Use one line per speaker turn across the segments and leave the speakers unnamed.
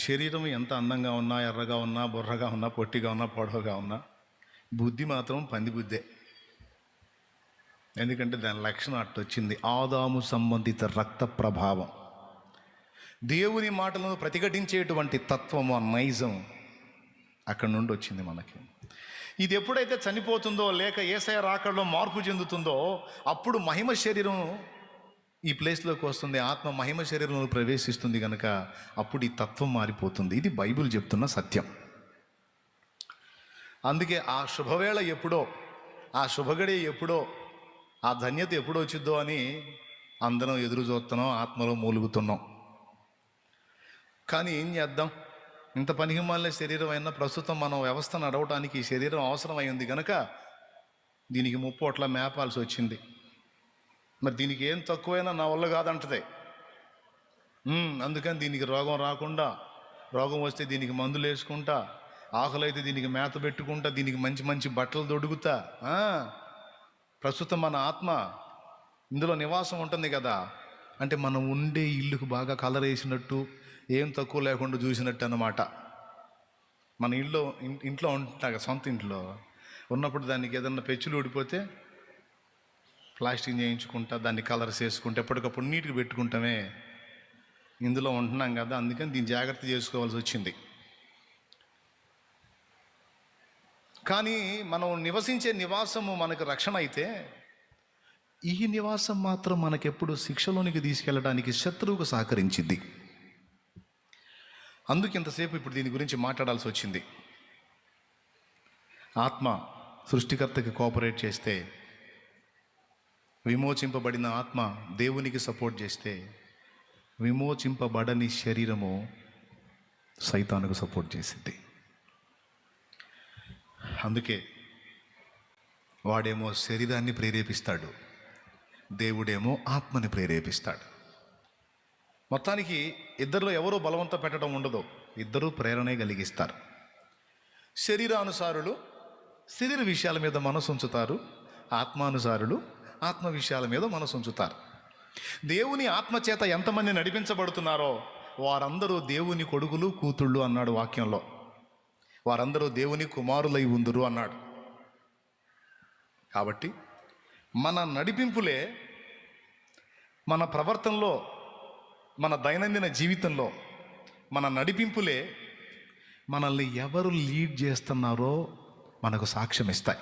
శరీరం ఎంత అందంగా ఉన్నా ఎర్రగా ఉన్నా బుర్రగా ఉన్నా పొట్టిగా ఉన్నా పొడవుగా ఉన్నా బుద్ధి మాత్రం పంది బుద్ధే. ఎందుకంటే దాని లక్షణం అట్టొచ్చింది. ఆదాము సంబంధిత రక్త ప్రభావం. దేవుని మాటలను ప్రతిఘటించేటువంటి తత్వము నైజం అక్కడి నుండి వచ్చింది మనకి. ఇది ఎప్పుడైతే చనిపోతుందో లేక ఏసయ రాకడలో మార్పు చెందుతుందో అప్పుడు మహిమ శరీరం ఈ ప్లేస్లోకి వస్తుంది ఆత్మ మహిమ శరీరంలో ప్రవేశిస్తుంది కనుక అప్పుడు ఈ తత్వం మారిపోతుంది. ఇది బైబిల్ చెప్తున్న సత్యం. అందుకే ఆ శుభవేళ ఎప్పుడో ఆ శుభగడి ఎప్పుడో ఆ ధన్యత ఎప్పుడు వచ్చిద్దో అని అందరం ఎదురు చూస్తున్నాం ఆత్మలో మూలుగుతున్నాం. కానీ ఏం చేద్దాం? ఇంత పనికిమాలిన శరీరం అయినా ప్రస్తుతం మనం వ్యవస్థ నడవటానికి ఈ శరీరం అవసరమైంది కనుక దీనికి ముప్పోట్ల మేపాల్సి వచ్చింది. మరి దీనికి ఏం తక్కువైనా నా వల్ల కాదంటది. అందుకని దీనికి రోగం రాకుండా రోగం వస్తే దీనికి మందులు వేసుకుంటా ఆకలి అయితే దీనికి మేత పెట్టుకుంటా దీనికి మంచి మంచి బట్టలు దొడుగుతా ప్రస్తుతం మన ఆత్మ ఇందులో నివాసం ఉంటుంది కదా. అంటే మనం ఉండే ఇల్లుకు బాగా కలర్ వేసినట్టు ఏం తక్కువ లేకుండా చూసినట్టు అన్నమాట. మన ఇల్లు ఇంట్లో ఉంటా కదా, సొంత ఇంట్లో. ఉన్నప్పుడు దానికి ఏదన్నా పెచ్చులు ఊడిపోతే ప్లాస్టిక్ చేయించుకుంటా దాన్ని కలర్స్ వేసుకుంటే ఎప్పటికప్పుడు నీట్గా పెట్టుకుంటామే. ఇందులో ఉంటున్నాం కదా అందుకని దీన్ని జాగ్రత్త చేసుకోవాల్సి వచ్చింది. కానీ మనం నివసించే నివాసము మనకు రక్షణ అయితే ఈ నివాసం మాత్రం మనకెప్పుడు శిక్షలోనికి తీసుకెళ్ళడానికి శత్రువుకు సహకరించింది. అందుకు ఇంతసేపు ఇప్పుడు దీని గురించి మాట్లాడాల్సి వచ్చింది. ఆత్మ సృష్టికర్తకి కోఆపరేట్ చేస్తే విమోచింపబడిన ఆత్మ దేవునికి సపోర్ట్ చేస్తే విమోచింపబడని శరీరము సైతానికి సపోర్ట్ చేసింది. అందుకే వాడేమో శరీరాన్ని ప్రేరేపిస్తాడు దేవుడేమో ఆత్మని ప్రేరేపిస్తాడు. మొత్తానికి ఇద్దరిలో ఎవరో బలవంత పెట్టడం ఉండదు ఇద్దరూ ప్రేరణే కలిగిస్తారు. శరీరానుసారులు శరీర విషయాల మీద మనసు ఉంచుతారు ఆత్మానుసారులు ఆత్మ విషయాల మీద మనసు ఉంచుతారు. దేవుని ఆత్మ చేత ఎంతమంది నడిపించబడుతున్నారో వారందరూ దేవుని కొడుకులు కూతుళ్ళు అన్నాడు వాక్యంలో. వారందరూ దేవుని కుమారులై ఉందురు అన్నాడు. కాబట్టి మన నడిపింపులే మన ప్రవర్తనలో మన దైనందిన జీవితంలో మన నడిపింపులే మనల్ని ఎవరు లీడ్ చేస్తున్నారో మనకు సాక్ష్యం ఇస్తాయి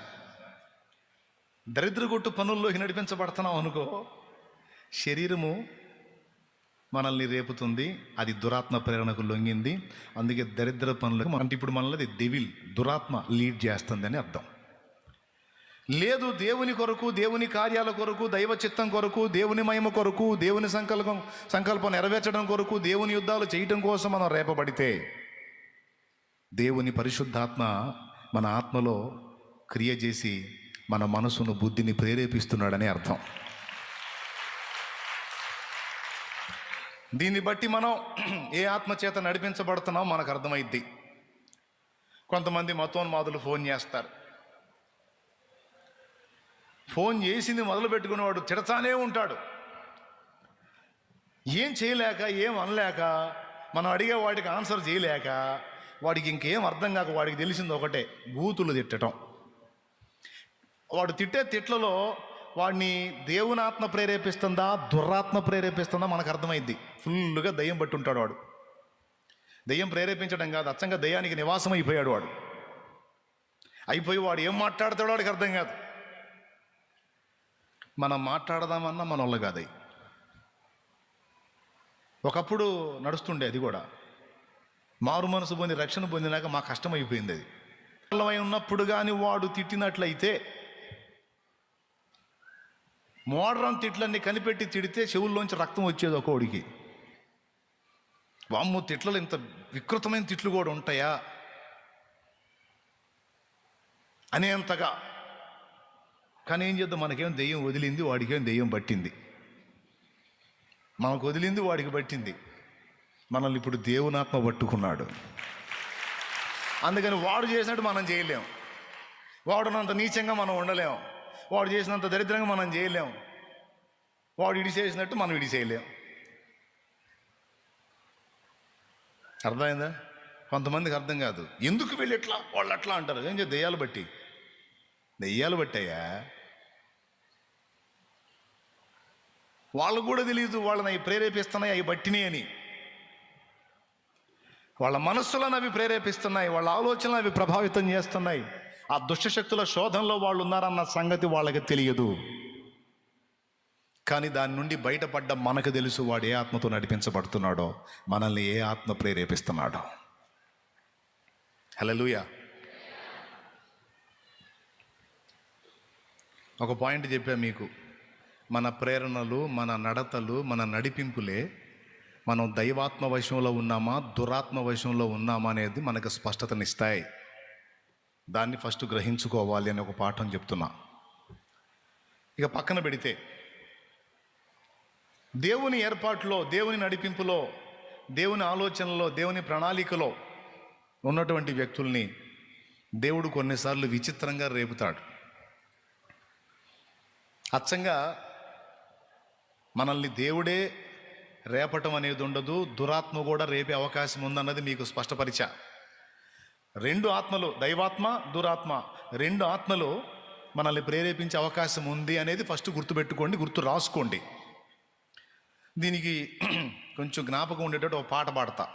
దరిద్రగొట్టు పనుల్లోకి నడిపించబడుతున్నాం అనుకో శరీరము మనల్ని రేపుతుంది అది దురాత్మ ప్రేరణకు లొంగింది. అందుకే దరిద్ర పనులకు అంటే ఇప్పుడు మనల్ని అది డెవిల్ దురాత్మ లీడ్ చేస్తుంది అని అర్థం. లేదు దేవుని కొరకు దేవుని కార్యాల కొరకు దైవ చిత్తం కొరకు దేవుని మహిమ కొరకు దేవుని సంకల్పం సంకల్పం నెరవేర్చడం కొరకు దేవుని యుద్ధాలు చేయటం కోసం మనం రేపబడితే దేవుని పరిశుద్ధాత్మ మన ఆత్మలో క్రియ చేసి మన మనసును బుద్ధిని ప్రేరేపిస్తున్నాడని అర్థం. దీన్ని బట్టి మనం ఏ ఆత్మ చేత నడిపించబడుతున్నాం మనకు అర్థమైద్ది. కొంతమంది మతోన్మాదులు ఫోన్ చేస్తారు. ఫోన్ చేసింది మొదలు పెట్టుకునేవాడు తిడతానే ఉంటాడు. ఏం చేయలేక ఏం అనలేక మనం అడిగే వాడికి ఆన్సర్ చేయలేక వాడికి ఇంకేం అర్థం కాక వాడికి తెలిసింది ఒకటే బూతులు తిట్టడం వాడు తిట్టే తిట్లలో వాడిని దేవునాత్మ ప్రేరేపిస్తుందా దుర్రాత్మ ప్రేరేపిస్తుందా మనకు అర్థమైద్ది ఫుల్గా దయ్యం పట్టుంటాడు వాడు. దయ్యం ప్రేరేపించడం కాదు అచ్చంగా దయ్యానికి నివాసం అయిపోయాడు వాడు. అయిపోయి వాడు ఏం మాట్లాడతాడో వాడికి అర్థం కాదు. మనం మాట్లాడదామన్నా మన వాళ్ళు కాదు. ఒకప్పుడు నడుస్తుండే అది కూడా. మారు మనసు పొంది రక్షణ పొందినాక మా కష్టం అయిపోయింది అది. ఉన్నప్పుడు కానీ వాడు తిట్టినట్లయితే మోడరం తిట్లన్నీ కనిపెట్టి తిడితే చెవుల్లోంచి రక్తం వచ్చేది ఒకడికి వామ్ము తిట్లలో ఇంత వికృతమైన తిట్లు కూడా ఉంటాయా? అనేంతగా. కానీ ఏం చేద్దాం? మనకేం దెయ్యం వదిలింది వాడికేం దెయ్యం పట్టింది. మనకు వదిలింది వాడికి పట్టింది. మనల్ని ఇప్పుడు దేవునాత్మ పట్టుకున్నాడు. అందుకని వాడు చేసినట్టు మనం చేయలేం. వాడునంత నీచంగా మనం ఉండలేం. వాడు చేసినంత దరిద్రంగా మనం చేయలేం. వాడు ఇడి చేసినట్టు మనం ఇడి చేయలేం అర్థమైందా? కొంతమందికి అర్థం కాదు. ఎందుకు వీళ్ళు ఎట్లా వాళ్ళు అట్లా అంటారు. ఏం చేయ దెయ్యాలు బట్టి. దెయ్యాలు బట్టయ్యా? వాళ్ళు కూడా తెలియదు వాళ్ళని అవి ప్రేరేపిస్తున్నాయి అవి బట్టినే అని. వాళ్ళ మనస్సులను అవి ప్రేరేపిస్తున్నాయి. వాళ్ళ ఆలోచనలు అవి ప్రభావితం చేస్తున్నాయి. ఆ దుష్టశక్తుల శోధనలో వాళ్ళు ఉన్నారన్న సంగతి వాళ్ళకి తెలియదు. కానీ దాని నుండి బయటపడ్డ మనకు తెలుసు వాడు ఏ ఆత్మతో నడిపించబడుతున్నాడో మనల్ని ఏ ఆత్మ ప్రేరేపిస్తున్నాడో. హలలుయ ఒక పాయింట్ చెప్పా మీకు. మన ప్రేరణలు మన నడతలు మన నడిపింపులే మనం దైవాత్మ వశంలో ఉన్నామా దురాత్మ వశంలో ఉన్నామా అనేది మనకు స్పష్టతనిస్తాయి. దాన్ని ఫస్ట్ గ్రహించుకోవాలి అని ఒక పాఠం చెప్తున్నా. ఇక పక్కన పెడితే దేవుని ఏర్పాటులో దేవుని నడిపింపులో దేవుని ఆలోచనలో దేవుని ప్రణాళికలో ఉన్నటువంటి వ్యక్తుల్ని దేవుడు కొన్నిసార్లు విచిత్రంగా రేపుతాడు. అచ్చంగా మనల్ని దేవుడే రేపటం అనేది ఉండదు దురాత్మ కూడా రేపే అవకాశం ఉందన్నది మీకు స్పష్టపరిచా. రెండు ఆత్మలు దైవాత్మ దురాత్మ. రెండు ఆత్మలు మనల్ని ప్రేరేపించే అవకాశం ఉంది అనేది ఫస్ట్ గుర్తుపెట్టుకోండి గుర్తు రాసుకోండి. దీనికి కొంచెం జ్ఞాపకం ఉండేటట్టు ఒక పాట పాడతా.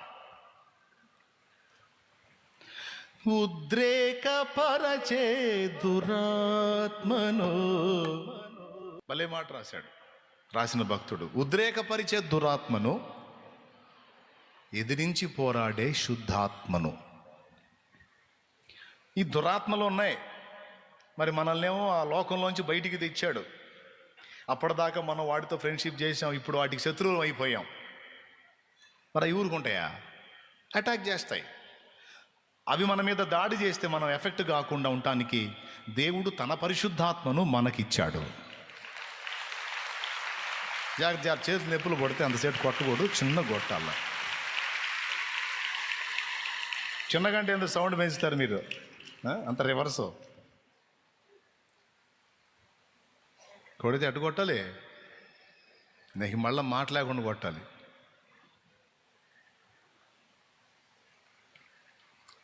ఉద్రేకపరచే దురాత్మను భలే మాట రాశాడు రాసిన భక్తుడు. ఉద్రేకపరిచే దురాత్మను ఎదిరించి పోరాడే శుద్ధాత్మను. ఈ దురాత్మలు ఉన్నాయి. మరి మనల్నేమో ఆ లోకంలోంచి బయటికి తెచ్చాడు. అప్పటిదాకా మనం వాటితో ఫ్రెండ్షిప్ చేసాం ఇప్పుడు వాటికి శత్రువులు అయిపోయాం. మరి అవి ఊరుకుంటాయా? అటాక్ చేస్తాయి. అవి మన మీద దాడి చేస్తే మనం ఎఫెక్ట్ కాకుండా ఉండటానికి దేవుడు తన పరిశుద్ధాత్మను మనకిచ్చాడు. జాగ్రత్త జాగ్రత్త. చేతులు నొప్పులు కొడితే అంతసేపు కొట్టకూడదు చిన్న కొట్టాల చిన్నగంటే ఎంత సౌండ్ పెంచుతారు మీరు? అంత రివర్స్ కొడితే అటు కొట్టాలి? నీకు మళ్ళీ మాట్లాడకుండా కొట్టాలి.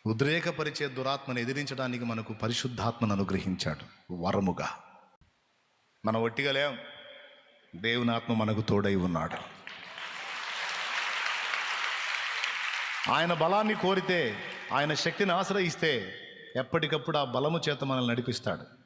ఉద్రేకపరిచే దురాత్మను ఎదిరించడానికి మనకు పరిశుద్ధాత్మను అనుగ్రహించాడు వరముగా. మనం ఒట్టిగా లేం. దేవుని ఆత్మ మనకు తోడై ఉన్నాడు. ఆయన బలాన్ని కోరితే ఆయన శక్తిని ఆశ్రయిస్తే ఎప్పటికప్పుడు ఆ బలము చేత మనల్ని నడిపిస్తాడు.